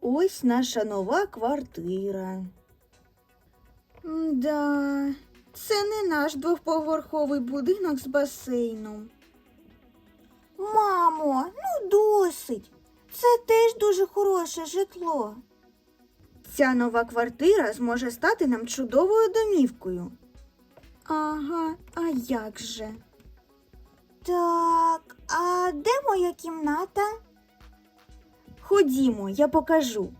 Ось наша нова квартира. Да, це не наш двоповерховий будинок з басейном. Мамо, ну досить. Це теж дуже хороше житло. Ця нова квартира зможе стати нам чудовою домівкою. Ага, а як же? Так, а де моя кімната? Ходімо, я покажу.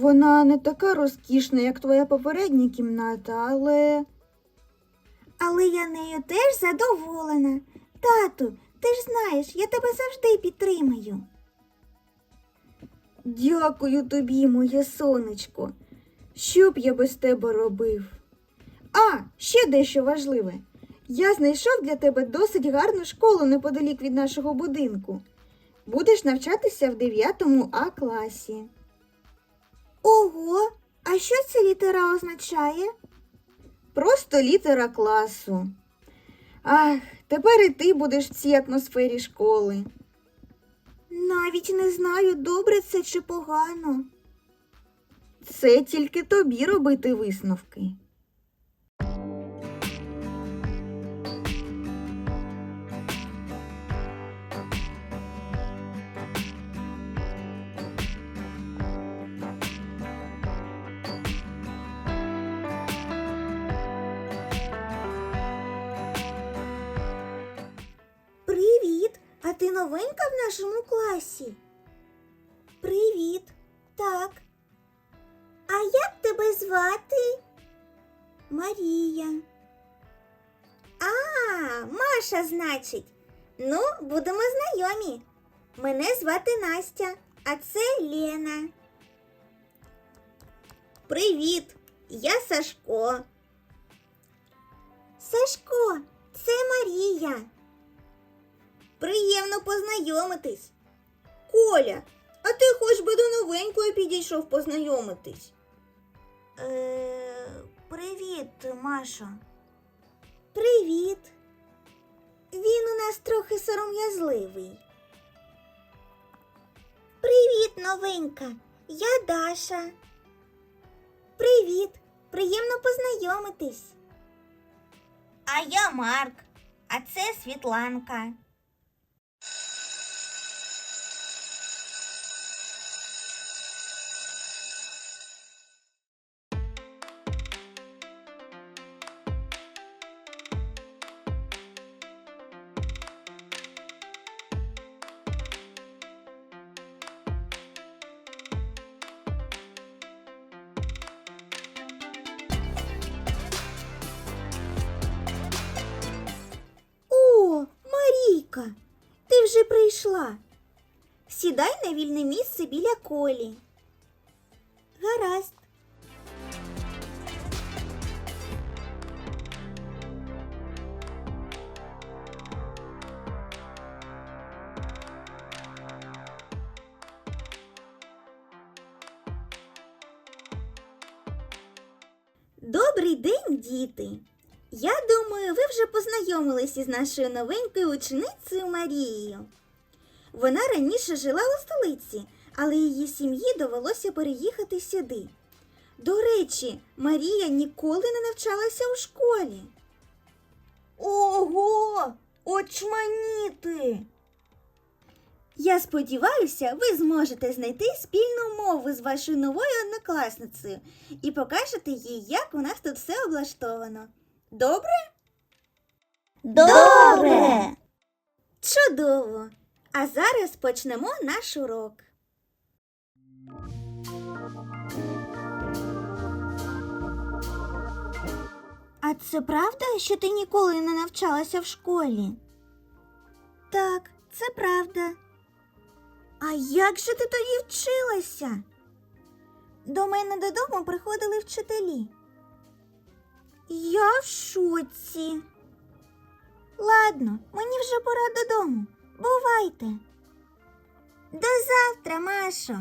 Вона не така розкішна, як твоя попередня кімната, але. Але я нею теж задоволена. Тату, ти ж знаєш, я тебе завжди підтримаю. Дякую тобі, моє сонечко. Що б я без тебе робив? А, ще дещо важливе. Я знайшов для тебе досить гарну школу неподалік від нашого будинку. Будеш навчатися в 9 А класі. Ого, а що ця літера означає? Просто літера класу. Ах, тепер і ти будеш в цій атмосфері школи. Навіть не знаю, добре це чи погано. Це тільки тобі робити висновки. Новенька в нашому класі? Привіт. Так. А як тебе звати? Марія. А, Маша, значить. Ну, будемо знайомі. Мене звати Настя, а це Лена. Привіт, я Сашко. Сашко, це Марія. Приємно познайомитись. Коля, а ти хоч би до новенької підійшов познайомитись. Е, привіт, Маша. Привіт. Він у нас трохи сором'язливий. Привіт, новенька. Я Даша. Привіт. Приємно познайомитись. А я Марк, а це Світланка. Марійка, ти вже прийшла. Сідай на вільне місце біля колі. Гаразд. Добрий день, діти! Я думаю, ви вже познайомилися із нашою новенькою ученицею Марією. Вона раніше жила у столиці, але її сім'ї довелося переїхати сюди. До речі, Марія ніколи не навчалася у школі. Ого, очманіти! Я сподіваюся, ви зможете знайти спільну мову з вашою новою однокласницею і покажете їй, як у нас тут все облаштовано. Добре? Добре. Чудово! А зараз почнемо наш урок. А це правда, що ти ніколи не навчалася в школі? Так, це правда. А як же ти тоді вчилася? До мене додому приходили вчителі. Я в шоці. Ладно, мені вже пора додому. Бувайте. До завтра, Машо.